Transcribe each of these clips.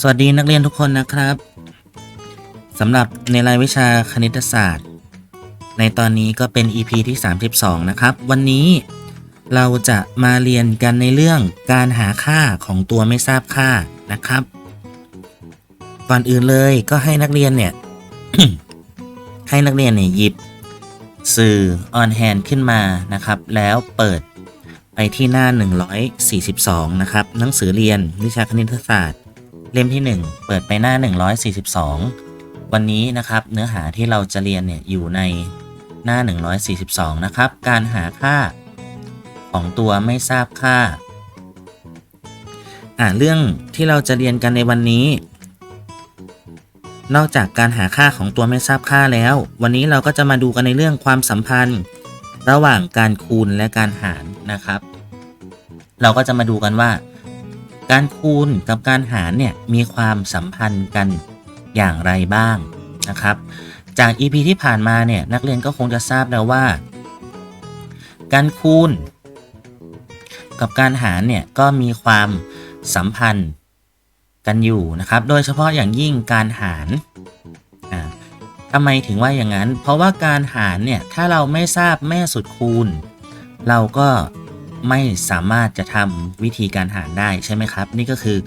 สวัสดีนักเรียนทุกคนนะครับสำหรับในรายวิชาคณิตศาสตร์ ในตอนนี้ก็เป็น EP ที่ 32 นะครับ วันนี้เราจะมาเรียนกันในเรื่องการหาค่าของตัวไม่ทราบค่านะครับ ก่อนอื่นเลยก็ให้นักเรียนเนี่ย ให้นักเรียนเนี่ยหยิบ สื่อ on hand ขึ้นมานะครับ แล้วเปิดไปที่หน้า 142 นะครับ หนังสือเรียนวิชาคณิตศาสตร์ เล่มที่ 1 เปิดไปหน้า 142 วันนี้นะครับเนื้อหาที่เราจะเรียนเนี่ยอยู่ในหน้า 142 นะครับ การหาค่าของตัวไม่ทราบค่าอ่าเรื่องที่เราจะเรียนกันในวันนี้ นอกจากการหาค่าของตัวไม่ทราบค่าแล้ว วันนี้เราก็จะมาดูกันในเรื่องความสัมพันธ์ ระหว่างการคูณและการหารนะครับ เราก็จะมาดูกันว่า การคูณกับการหารเนี่ยมีความสัมพันธ์กันอย่างไรบ้างนะครับ จาก EP ที่ผ่านมาเนี่ยนักเรียนก็คงจะทราบแล้วว่า การคูณ กับการหารเนี่ยก็มีความสัมพันธ์กันอยู่นะครับ โดยเฉพาะอย่างยิ่งการหารทำไมถึงว่าอย่างนั้น เพราะว่าการหารเนี่ยถ้าเราไม่ทราบแม่สุดคูณ เราก็ ไม่สามารถจะทำวิธีการหารได้ใช่ไหมครับ นี่ก็คือ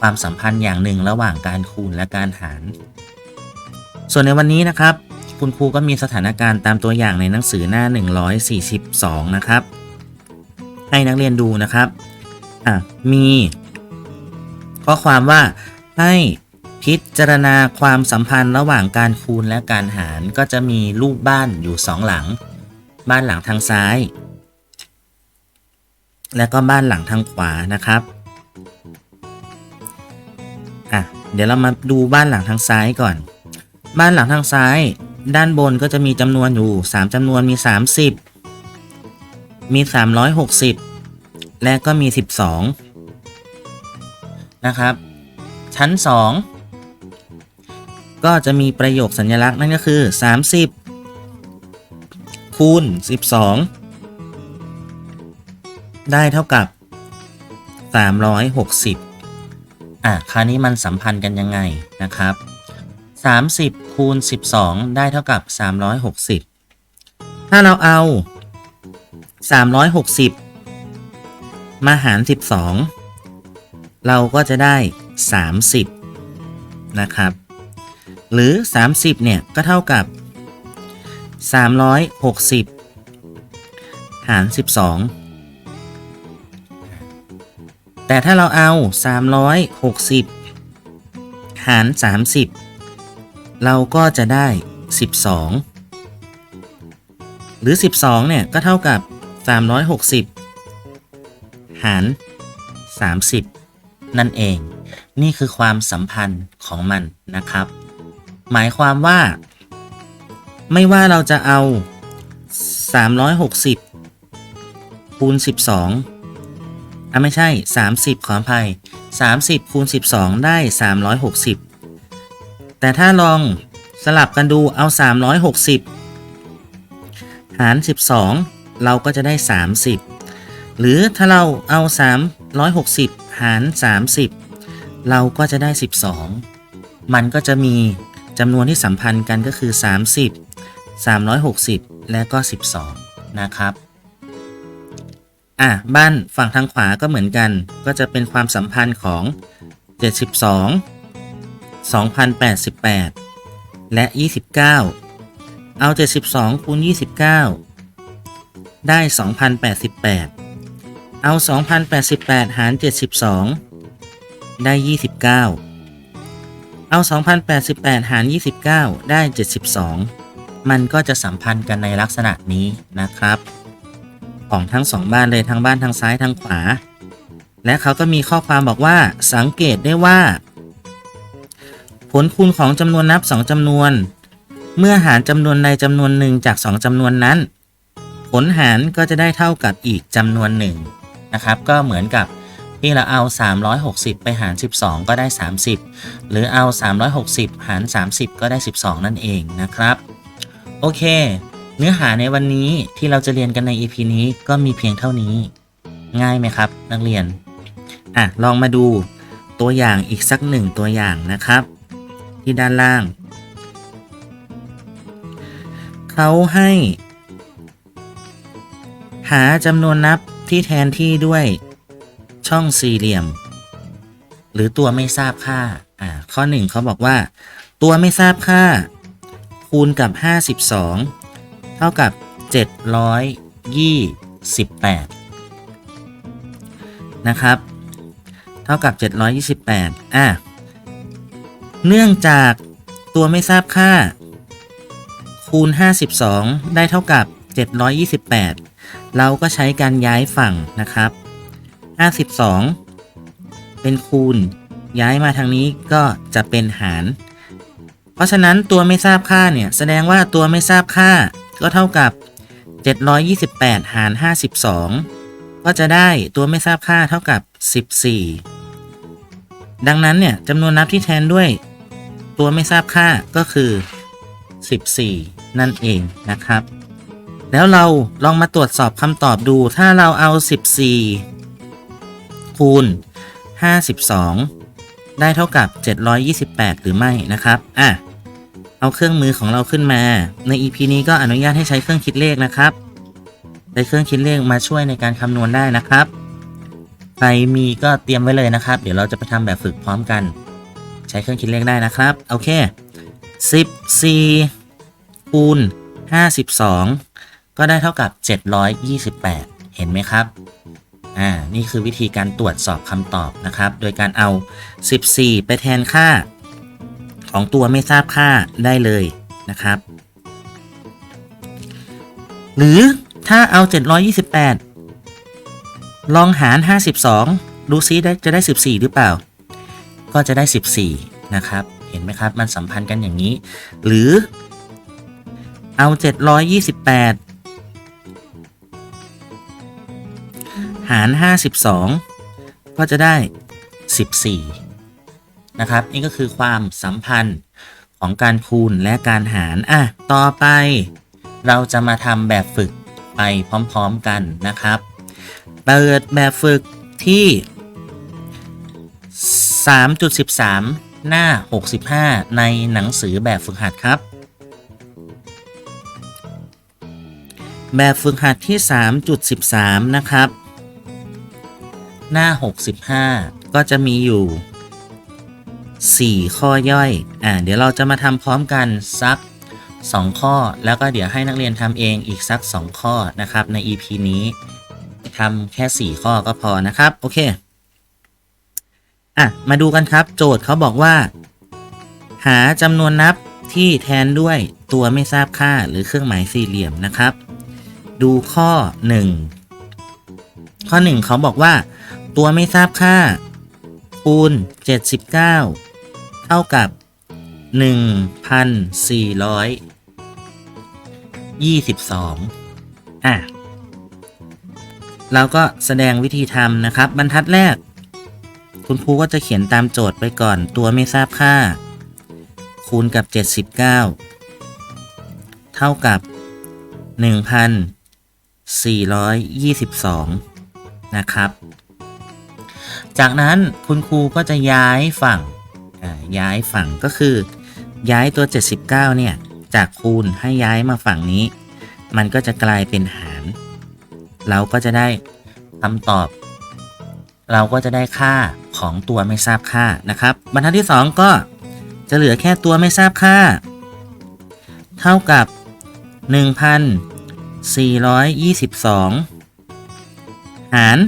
ความสัมพันธ์อย่างหนึ่งระหว่างการคูณและการหาร ส่วนในวันนี้นะครับ คุณครูก็มีสถานการณ์ตามตัวอย่างในหนังสือหน้า 142 นะครับ ให้นักเรียนดูนะครับอะมีข้อความว่าให้พิจารณาความสัมพันธ์ระหว่างการคูณและการหารก็จะมีรูปบ้านอยู่สองหลัง บ้านหลังทางซ้าย และก็บ้านหลังทางขวานะครับอะเดี๋ยวเรามาดูบ้านหลังทางซ้ายก่อน บ้านหลังทางซ้าย ด้านบนก็จะมีจำนวนอยู่ 3จำนวนมี 30 มี 360 และก็มี 12 นะครับ ชั้น 2 ก็จะมีประโยคสัญลักษณ์นั่นก็คือ 30 คูณ 12 ได้เท่ากับ 360 อะคราวนี้มันสัมพันธ์กันยังไงนะครับ 30 คูณ 12 ได้เท่ากับ 360 ถ้าเราเอา 360 มาหาร 12 เราก็จะได้ 30 นะครับ หรือ 30 เนี่ย ก็เท่ากับ 360 หาร 12 แต่ถ้าเราเอา 360 หาร 30 เราก็จะได้ 12 หรือ 12 เนี่ย ก็เท่ากับ 360 หาร 30 นั่นเอง นี่คือความสัมพันธ์ของมันนะครับ หมายความว่า ไม่ว่าเราจะเอา 360 คูณ 12 อะไม่ใช่ 30 ขออภัย 30คูณ12 ได้ 360 แต่ถ้าลองสลับกันดูเอา 360 หาร 12 เราก็จะได้ 30 หรือถ้าเราเอา 360 หาร 30 เราก็จะได้ 12 มันก็จะมีจำนวนที่สัมพันธ์กันก็คือ 30 360 และก็ 12 นะครับ อะบ้านฝั่งทางขวาก็เหมือนกัน ก็จะเป็นความสัมพันธ์ของ 72 2088 และ 29 เอา 72คูณ29 ได้ 2088 เอา 2088 หาร 72 ได้ 29 เอา 2088 หาร 29 ได้ 72 มันก็จะสัมพันธ์กันในลักษณะนี้นะครับ ของทั้งสองบ้านเลยทั้งบ้านทางซ้ายทางขวา และเขาก็มีข้อความบอกว่าสังเกตได้ว่า ผลคูณของจำนวนนับ 2จำนวน เมื่อหารจำนวนใดจำนวนหนึ่งจาก 2จำนวนนั้น ผลหารก็จะได้เท่ากับอีกจำนวนหนึ่งนะครับ ก็เหมือนกับที่เราเอา 360 ไปหาร 12 ก็ได้ 30 หรือเอา 360 หาร 30 ก็ได้ 12 นั่นเองนะครับ โอเค เนื้อหาในวันนี้ที่เราจะเรียนกันใน EP นี้ก็มีเพียงเท่านี้ ง่ายไหมครับ นักเรียน อะ ลองมาดูตัวอย่างอีกสักหนึ่งตัวอย่างนะครับ ที่ด้านล่าง เขาให้ หาจำนวนนับที่แทนที่ด้วยช่องสี่เหลี่ยม หรือตัวไม่ทราบค่า อ่า ข้อหนึ่งเขาบอกว่า ตัวไม่ทราบค่า คูณกับ 52 ท่ากับ 728 นะครับ เท่ากับ 728 อะ เนื่องจากตัวไม่ทราบค่า คูณ 52 ได้เท่ากับ 728 เราก็ใช้การย้ายฝั่งนะครับ 52 เป็นคูณย้ายมาทางนี้ก็จะเป็นหาร เพราะฉะนั้นตัวไม่ทราบค่าเนี่ย แสดงว่าตัวไม่ทราบค่า ก็เท่ากับ 728 หาร 52 ก็จะได้ตัวไม่ทราบค่าเท่ากับ 14 ดังนั้นเนี่ยจำนวนนับที่แทนด้วย ตัวไม่ทราบค่าก็คือ 14 นั่นเองนะครับ แล้วเราลองมาตรวจสอบคำตอบดูถ้าเราเอา 14 คูณ 52 ได้เท่ากับ 728 หรือไม่นะครับ อะ เอาเครื่องมือของเราขึ้นมา ใน EP นี้ก็อนุญาตให้ใช้เครื่องคิดเลขนะครับ ใช้เครื่องคิดเลขมาช่วยในการคำนวณได้นะครับ ใครมีก็เตรียมไว้เลยนะครับ เดี๋ยวเราจะไปทำแบบฝึกพร้อมกัน ใช้เครื่องคิดเลขได้นะครับ โอเค 14คูณ52 ก็ได้เท่ากับ 728 เห็นไหมครับ อ่า นี่คือวิธีการตรวจสอบคำตอบนะครับ โดยการเอา 14 ไปแทนค่า ของตัวไม่ทราบค่าได้เลยนะครับ หรือถ้าเอา 728 ลองหาร 52 ดูซิได้จะได้ 14 หรือเปล่า ก็จะได้ 14 นะครับ เห็นไหมครับ มันสัมพันธ์กันอย่างนี้ หรือเอา 728 หาร 52 ก็จะได้ 14 นะครับ นี่ก็คือความสัมพันธ์ของการคูณและการหารอะต่อไปเราจะมาทำแบบฝึกไปพร้อมๆกันนะครับ เปิดแบบฝึกที่ 3.13 หน้า 65 ในหนังสือแบบฝึกหัดครับ แบบฝึกหัดที่ 3.13 นะครับ หน้า 65 ก็จะมีอยู่ 4 ข้อย่อย อ่า เดี๋ยวเราจะมาทำพร้อมกันสัก 2 ข้อ แล้วก็เดี๋ยวให้นักเรียนทำเองอีกสัก 2 ข้อนะครับ ใน EP นี้ทำแค่ 4 ข้อก็พอนะครับ โอเค อะ มาดูกันครับ โจทย์เขาบอกว่า หาจำนวนนับที่แทนด้วยตัวไม่ทราบค่าหรือเครื่องหมายสี่เหลี่ยมนะครับ ดูข้อ 1 ข้อ 1 เขาบอกว่า ตัวไม่ทราบค่า คูณ 79 เท่ากับ 1,422 อะ เราก็แสดงวิธีทำนะครับ บรรทัดแรก คุณครูก็จะเขียนตามโจทย์ไปก่อนตัวไม่ทราบค่า คูณกับ 79 เท่ากับ 1,422 นะครับ จากนั้นคุณครูก็จะย้ายฝั่ง ย้ายฝั่งก็คือ ย้ายตัว 79 เนี่ย จากคูณให้ย้ายมาฝั่งนี้ มันก็จะกลายเป็นหาร เราก็จะได้คำตอบ เราก็จะได้ค่าของตัวไม่ทราบค่านะครับ บรรทัดที่ 2 ก็จะเหลือแค่ตัวไม่ทราบค่า เท่ากับ 1,422 หาร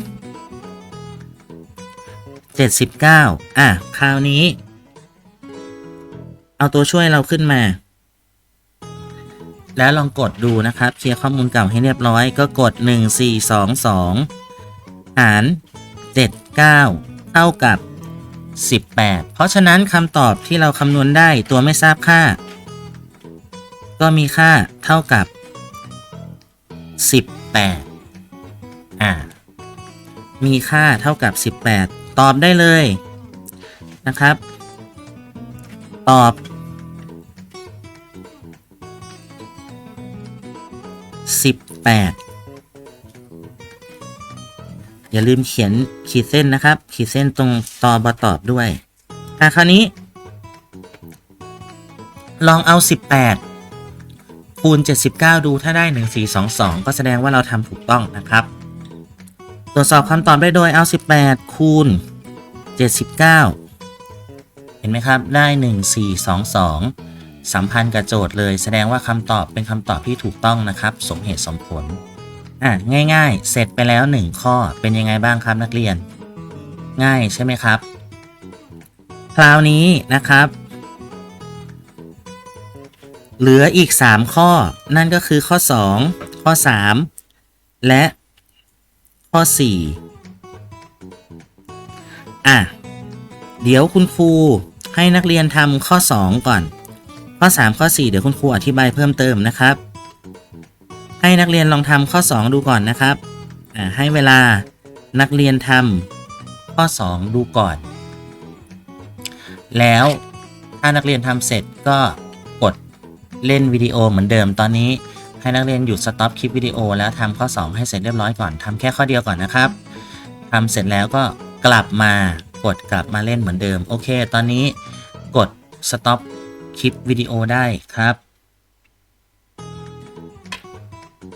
79 อะ คราวนี้ เอาตัวช่วยเราขึ้นมา แล้วลองกดดูนะครับ เคลียร์ข้อมูลเก่าให้เรียบร้อย ก็กด 1422 หาร 79 เท่ากับ 18 เพราะฉะนั้นคำตอบที่เราคำนวณได้ตัวไม่ทราบค่า ก็มีค่าเท่ากับ 18 อ่า มีค่าเท่ากับ 18 ตอบได้เลยนะครับ ตอบ 8 อย่าลืมเขียนขีดเส้นนะครับ ขีดเส้นตรงตอบตอบด้วยอะคราวนี้ ลองเอา 18 คูณ 79 ดูถ้าได้ 1422 ก็แสดงว่าเราทำถูกต้องนะครับ ตรวจสอบคำตอบได้โดยเอา 18 คูณ 79 เห็นไหมครับ ได้ 1422 สัมพันธ์กับโจทย์เลย แสดงว่าคำตอบเป็นคำตอบที่ถูกต้องนะครับ สมเหตุสมผลอะง่าย ๆ เสร็จไปแล้ว 1 ข้อเป็นยังไงบ้างครับนักเรียน ง่ายใช่ไหมครับ คราวนี้นะครับ เหลืออีก 3 ข้อ นั่นก็คือข้อ 2 ข้อ 3 และข้อ 4 อะ เดี๋ยวคุณครูให้นักเรียนทำข้อ 2 ก่อน ข้อ 3 ข้อ 4 เดี๋ยวคุณครูอธิบายเพิ่มเติมนะครับ ให้นักเรียนลองทำข้อ 2 ดูก่อนนะครับให้เวลานักเรียนทำข้อ 2 ดูก่อน แล้วถ้านักเรียนทำเสร็จก็กดเล่นวิดีโอเหมือนเดิมตอนนี้ให้นักเรียนหยุดสต็อปคลิปวิดีโอแล้วทำข้อ 2 ให้เสร็จเรียบร้อยก่อนทำแค่ข้อเดียวก่อนนะครับทำเสร็จแล้วก็กลับมากดกลับมาเล่นเหมือนเดิม โอเค ตอนนี้กดสต็อป คลิปวิดีโอได้ครับ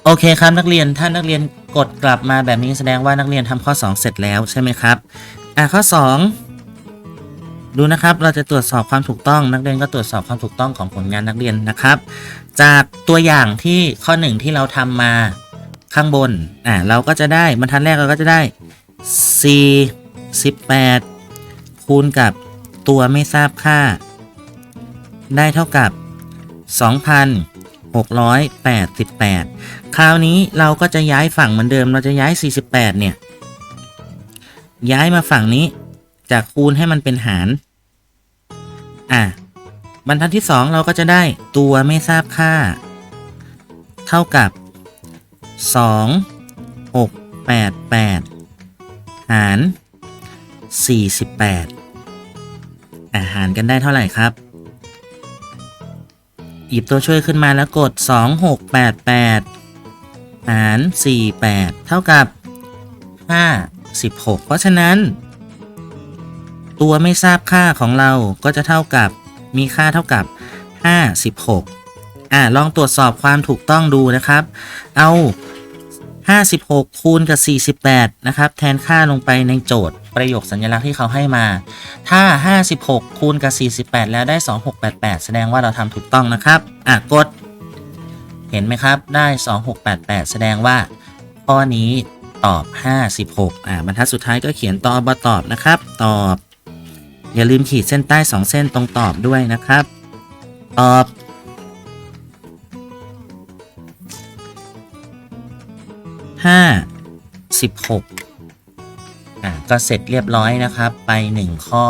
โอเคครับนักเรียนถ้านักเรียนกดกลับมาแบบนี้แสดงว่านักเรียนทำข้อ 2 เสร็จแล้วใช่ไหมครับอะข้อ 2 ดูนะครับเราจะตรวจสอบความถูกต้อง นักเรียนก็ตรวจสอบความถูกต้องของผลงานนักเรียนนะครับ จากตัวอย่างที่ข้อ 1 ที่เราทำมาข้างบนอะเราก็จะได้บรรทัดแรกเราก็จะได้ 4 18 คูณกับตัวไม่ทราบค่า ได้เท่ากับ 2,688 คราวนี้เราก็จะย้ายฝั่งเหมือนเดิมเราจะย้าย 48 เนี่ย ย้ายมาฝั่งนี้ จากคูณให้มันเป็นหาร อะ บรรทัดที่ 2 เราก็จะได้ตัวไม่ทราบค่า เท่ากับ 2 6 8 8 หาร 48อะหารกันได้เท่าไหร่ครับ หยิบตัวช่วยขึ้นมาแล้วกด 2688 หาร 48 เท่ากับ 56 เพราะฉะนั้น ตัวไม่ทราบค่าของเราก็จะเท่ากับมีค่าเท่ากับ 56อ่าลองตรวจสอบความถูกต้องดูนะครับ เอา 56 คูณกับ 48 นะครับ แทนค่าลงไปในโจทย์ประโยคสัญลักษณ์ที่เขาให้มา ถ้า 56 คูณกับ 48 แล้วได้ 2688 แสดงว่าเราทำถูกต้องนะครับ อะ กด เห็นไหมครับ ได้ 2688 แสดงว่า ข้อนี้ตอบ 56 อะบรรทัดสุดท้ายก็เขียนตอบบตอบนะครับ ตอบ อย่าลืมขีดเส้นใต้ 2 เส้นตรงตอบด้วยนะครับ ตอบ ห้าสิบหกอะก็เสร็จเรียบร้อยนะครับ ไปหนึ่งข้อ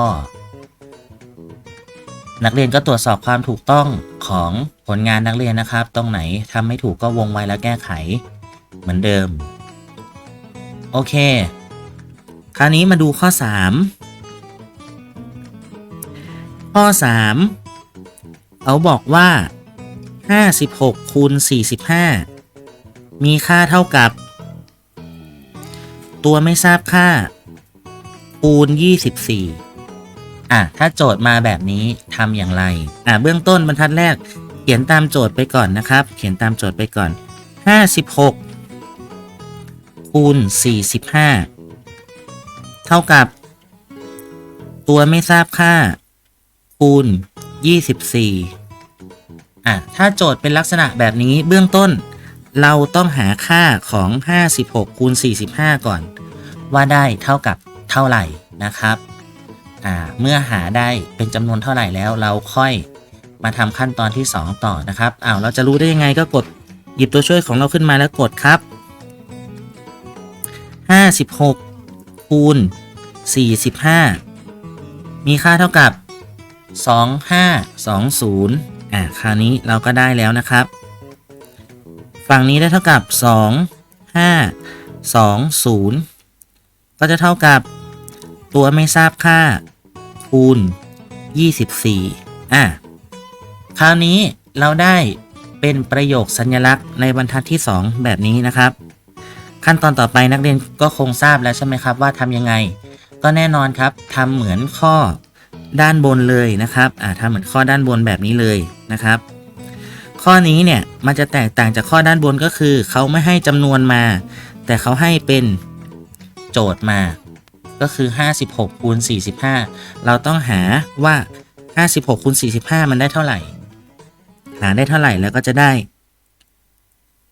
นักเรียนก็ตรวจสอบความถูกต้องของผลงานนักเรียนนะครับ ตรงไหนทำไม่ถูกก็วงไว้แล้วแก้ไข เหมือนเดิม โอเค คราวนี้มาดูข้อ 3 ข้อ 3 เขาบอกว่า 56คูณ45 มีค่าเท่ากับ ตัวไม่ทราบค่าคูณ24 อะ ถ้าโจทย์มาแบบนี้ทำอย่างไร อะ เบื้องต้นบรรทัดแรก เขียนตามโจทย์ไปก่อนนะครับ เขียนตามโจทย์ไปก่อน 56 คูณ 45 เท่ากับ ตัวไม่ทราบค่า คูณ 24 อะ ถ้าโจทย์เป็นลักษณะแบบนี้เบื้องต้น เราต้องหาค่าของ 56คูณ45 ก่อน ว่าได้เท่ากับเท่าไหร่นะครับเมื่อหาได้เป็นจำนวนเท่าไหร่แล้วเราค่อยมาทำขั้นตอนที่ 2 ต่อนะครับอ้าวเราจะรู้ได้ยังไงก็กดหยิบตัวช่วยของเราขึ้นมาแล้วกดครับ 56คูณ45 มีค่าเท่ากับ 2520อ่าคราวนี้เราก็ได้แล้วนะครับ ฝั่งนี้ได้เท่ากับ 2 5 2 0 ก็จะเท่ากับตัวไม่ทราบค่าคูณ 24 อะ คราวนี้เราได้เป็นประโยคสัญลักษณ์ในบรรทัดที่ 2 แบบนี้นะครับ ขั้นตอนต่อไปนักเรียนก็คงทราบแล้วใช่ไหมครับว่าทำยังไง ก็แน่นอนครับทำเหมือนข้อด้านบนเลยนะครับ อ่าทำเหมือนข้อด้านบนแบบนี้เลยนะครับ ข้อนี้เนี่ยมันจะแตกต่างจากข้อด้านบนก็คือ เขาไม่ให้จำนวนมา แต่เขาให้เป็นโจทย์มา ก็คือ 56คูณ45 เราต้องหาว่า 56คูณ45 มันได้เท่าไหร่ หาได้เท่าไหร่แล้วก็จะได้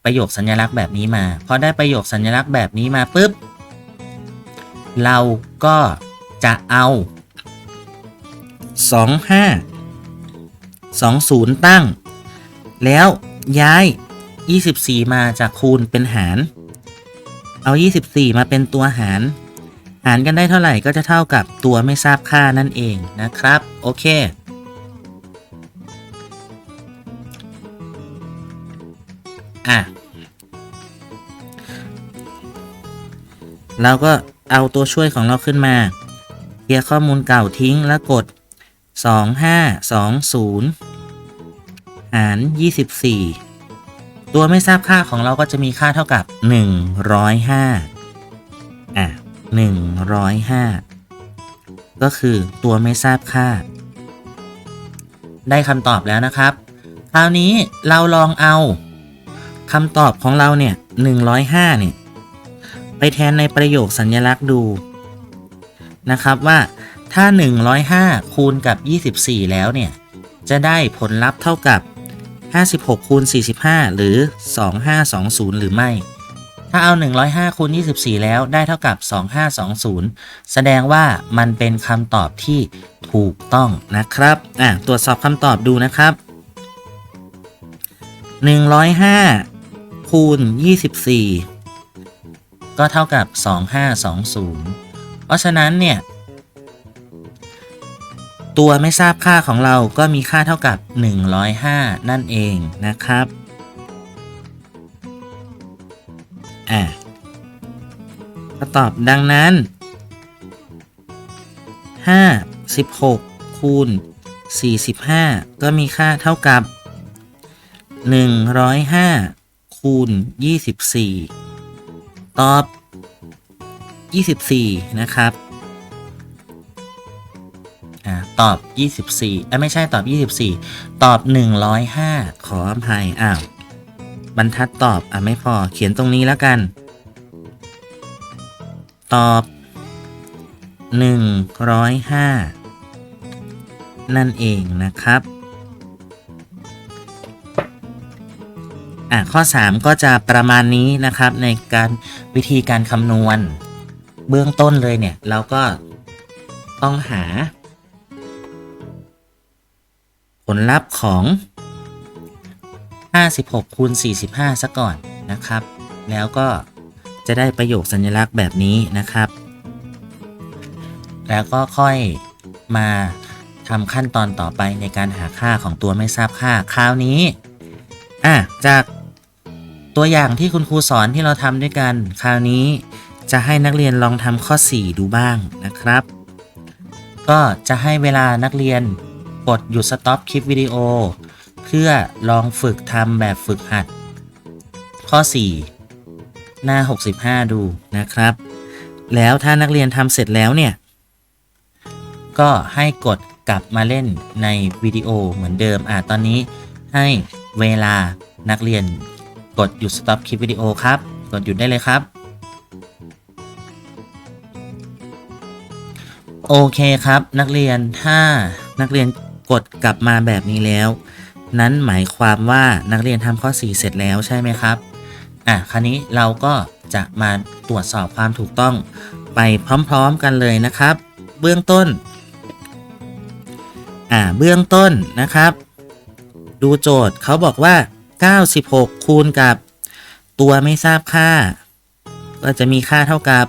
ประโยคสัญลักษณ์แบบนี้มาพอได้ประโยคสัญลักษณ์แบบนี้มาปุ๊บเราก็จะเอา 25 20 ตั้ง แล้วย้าย 24 มาจากคูณเป็นหาร เอา 24 มาเป็นตัวหาร หารกันได้เท่าไหร่ก็จะเท่ากับตัวไม่ทราบค่านั่นเองนะครับ โอเค อะเราก็เอาตัวช่วยของเราขึ้นมาเคลียร์ข้อมูลเก่าทิ้งแล้วกด 2520 หาร 24 ตัวไม่ทราบค่าของเราก็จะมีค่าเท่ากับ 105อะ105 ก็คือตัวไม่ทราบค่า ได้คำตอบแล้วนะครับ คราวนี้เราลองเอาคำตอบของเราเนี่ย 105 เนี่ย ไปแทนในประโยคสัญลักษณ์ดูนะครับว่าถ้า 105 คูณกับ 24 แล้วเนี่ย จะได้ผลลัพธ์เท่ากับ 56คูณ45 หรือ 2520 หรือไม่ ถ้าเอา 105คูณ24 แล้วได้เท่ากับ 2520 แสดงว่ามันเป็นคำตอบที่ถูกต้องนะครับ อะ ตรวจสอบคำตอบดูนะครับ 105คูณ24 ก็เท่ากับ 2520 เพราะฉะนั้นเนี่ย ตัวไม่ทราบค่าของเราก็มีค่าเท่ากับ 105 นั่นเองนะครับอะก็ตอบดังนั้น 5 16 คูณ 45 ก็มีค่าเท่ากับ 105 คูณ 24 ตอบ 24 นะครับ ตอบ 24เอ้ยไม่ใช่ตอบ 24 ตอบ 105 ขออภัยอ้าวบรรทัดตอบอะไม่พอเขียนตรงนี้แล้วกัน ตอบ 105 นั่นเองนะครับอะข้อ 3 ก็จะประมาณนี้นะครับในการวิธีการคำนวณ เบื้องต้นเลยเนี่ย เราก็ต้องหา ผลลัพธ์ของ 56คูณ45 ซะก่อนนะครับ แล้วก็จะได้ประโยคสัญลักษณ์แบบนี้นะครับ แล้วก็ค่อยมาทำขั้นตอนต่อไปในการหาค่าของตัวไม่ทราบค่า คราวนี้อะจากตัวอย่างที่คุณครูสอนที่เราทำด้วยกัน คราวนี้จะให้นักเรียนลองทำข้อ 4 ดูบ้างนะครับ ก็จะให้เวลานักเรียน กดหยุดสต็อปคลิปวิดีโอ เพื่อลองฝึกทำแบบฝึกหัด ข้อ 4 หน้า 65 ดูนะครับ แล้วถ้านักเรียนทำเสร็จแล้วเนี่ย ก็ให้กดกลับมาเล่นในวิดีโอเหมือนเดิมอะตอนนี้ให้เวลานักเรียนกดหยุดสต็อปคลิปวิดีโอครับ กดหยุดได้เลยครับโอเคครับ นักเรียนถ้านักเรียน กดกลับมาแบบนี้แล้ว นั้นหมายความว่านักเรียนทำข้อ 4 เสร็จแล้วใช่ไหมครับอะคราวนี้เราก็จะมาตรวจสอบความถูกต้องไปพร้อมๆกันเลยนะครับ เบื้องต้นอ่าเบื้องต้นนะครับ ดูโจทย์เขาบอกว่า 96 คูณกับ ตัวไม่ทราบค่า ก็จะมีค่าเท่ากับ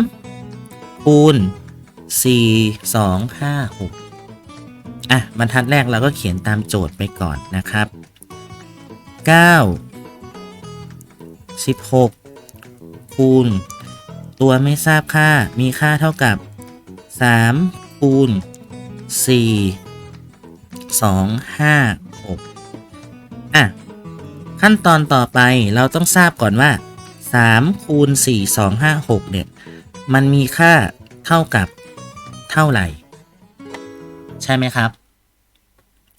3 คูณ 4 2 5 6 อะบรรทัดแรกเราก็เขียนตามโจทย์ไปก่อนนะครับ 9 16 คูณ ตัวไม่ทราบค่ามีค่าเท่ากับ 3 คูณ 4 2 5 6 อะ ขั้นตอนต่อไปเราต้องทราบก่อนว่า 3 คูณ 4 2 5 6 เนี่ย มันมีค่าเท่ากับเท่าไหร่ ใช่ไหมครับ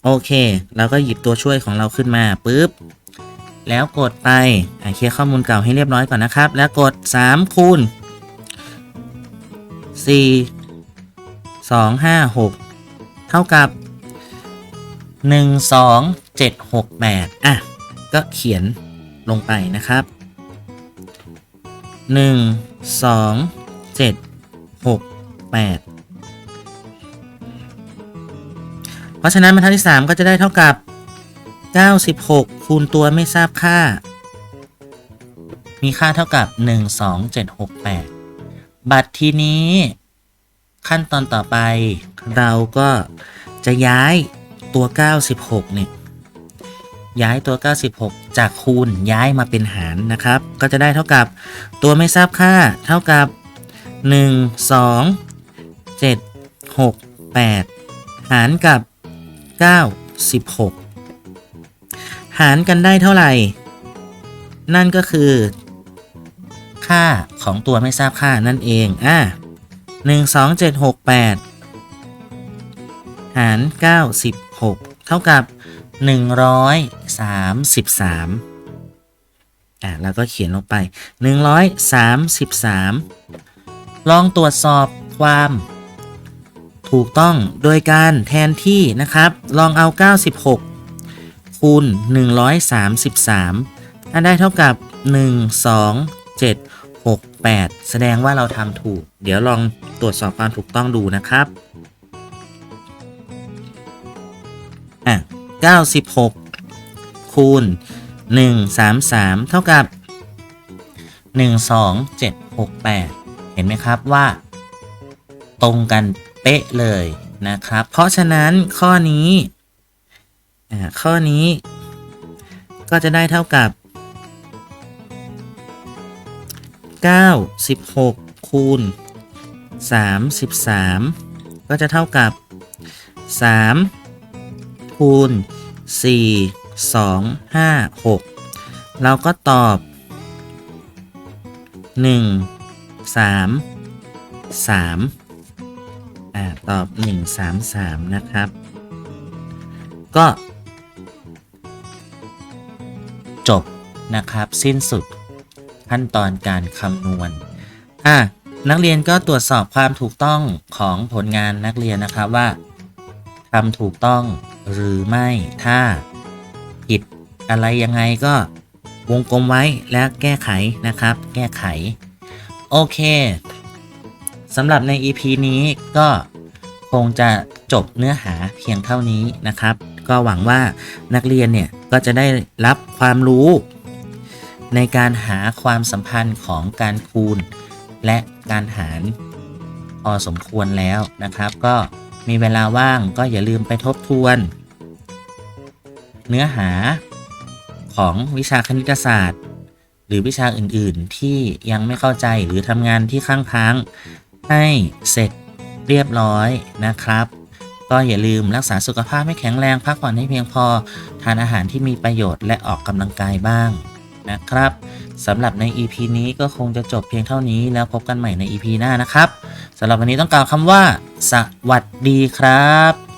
โอเค เราก็หยิบตัวช่วยของเราขึ้นมาปุ๊บ แล้วกดไปอะเคลียร์ข้อมูลเก่าให้เรียบร้อยก่อนนะครับ แล้วกด 3 คูณ 4 2 5 6 เท่ากับ 1 2 7 6 8 อะ ก็เขียนลงไปนะครับ 1 2 7 6 8 เพราะฉะนั้นบรรทัดที่ 3 ก็จะได้เท่ากับ 96 คูณตัวไม่ทราบค่า มีค่าเท่ากับ 12768 บัตรทีนี้ ขั้นตอนต่อไป เราก็จะย้ายตัว 96 เนี่ย ย้ายตัว 96 จากคูณย้ายมาเป็นหารนะครับ ก็จะได้เท่ากับตัวไม่ทราบค่าเท่ากับ 1 2 7 6 8 หารกับ 916 หารกันได้เท่าไหร่ นั่นก็คือ ค่าของตัวไม่ทราบค่านั่นเอง อะ1 2 7 6 8 หาร 96 เท่ากับ 133 อะแล้วก็เขียนลงไป 133 ลองตรวจสอบความ ถูกต้องโดยการแทนที่นะครับ ลองเอา 96 คูณ 133ถ้าได้เท่ากับ 1 2 7 6 8 แสดงว่าเราทำถูก เดี๋ยวลองตรวจสอบความถูกต้องดูนะครับอะ96 คูณ 133 เท่ากับ 12768 เห็นไหมครับว่า ตรงกัน เป๊ะเลยนะครับ เพราะฉะนั้นข้อนี้ข้อนี้ก็จะได้เท่ากับ 96 คูณ 33 ก็จะเท่ากับ 3 คูณ 4 2 5 6 เราก็ตอบ 1 3 3 อ่าตอบ 1 3 3 นะครับ ก็ จบนะครับ สิ้นสุดขั้นตอนการคำนวณอะนักเรียนก็ตรวจสอบความถูกต้องของผลงานนักเรียนนะครับว่าทำถูกต้องหรือไม่ถ้าผิดอะไรยังไงก็วงกลมไว้แล้วแก้ไขนะครับ แก้ไข โอเค สำหรับใน EP นี้ก็คงจะจบเนื้อหาเพียงเท่านี้นะครับ ก็หวังว่านักเรียนเนี่ยก็จะได้รับความรู้ ในการหาความสัมพันธ์ของการคูณ และการหารพอสมควรแล้วนะครับ ก็มีเวลาว่างก็อย่าลืมไปทบทวน เนื้อหาของวิชาคณิตศาสตร์ หรือวิชาอื่นๆที่ยังไม่เข้าใจหรือทำงานที่ข้างค้าง ให้เสร็จเรียบร้อยนะครับ ก็อย่าลืมรักษาสุขภาพให้แข็งแรง พักผ่อนให้เพียงพอ ทานอาหารที่มีประโยชน์และออกกำลังกายบ้างนะครับสำหรับใน EP นี้ก็คงจะจบเพียงเท่านี้แล้วพบกันใหม่ใน EP หน้านะครับสำหรับวันนี้ต้องกล่าวคำว่า สวัสดีครับ